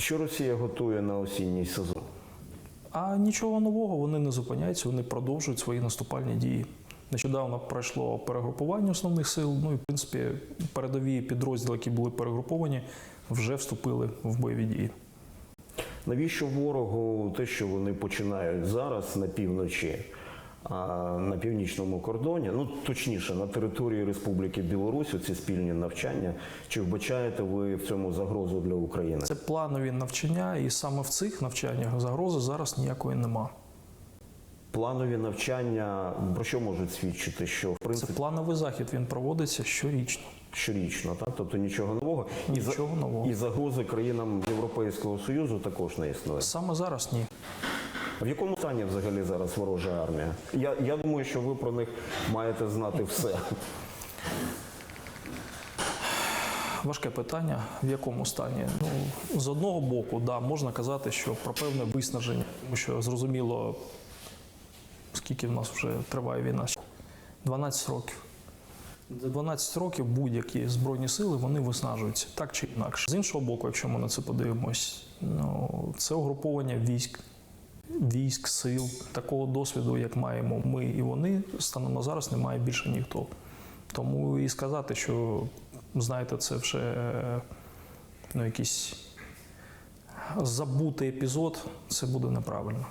Що Росія готує на осінній сезон? А нічого нового вони не зупиняються, вони продовжують свої наступальні дії. Нещодавно пройшло перегрупування основних сил. Ну і в принципі передові підрозділи, які були перегруповані, вже вступили в бойові дії. Навіщо ворогу те, що вони починають зараз на півночі, на північному кордоні, ну точніше, на території Республіки Білорусь, ці спільні навчання? Чи вбачаєте ви в цьому загрозу для України? Це планові навчання, і саме в цих навчаннях загрози зараз ніякої нема. Планові навчання про що можуть свідчити? Що в Це плановий захід. Він проводиться щорічно. щорічно, так? тобто нічого нового і за- нового. і загрози країнам Європейського союзу також не існує. Саме зараз ні. В якому стані взагалі зараз ворожа армія? Я, я думаю, що ви про них маєте знати все. Важке питання, в якому стані. Ну, з одного боку, да, можна казати, що про певне виснаження, тому що зрозуміло, скільки в нас вже триває війна. 12 років. За 12 років будь-які збройні сили вони виснажуються так чи інакше. З іншого боку, якщо ми на це подивимось, ну, це угруповання військ, військ, сил, такого досвіду, як маємо ми і вони, станом на зараз немає більше ніхто. Тому і сказати, що знаєте, це вже ну, якийсь забутий епізод, це буде неправильно.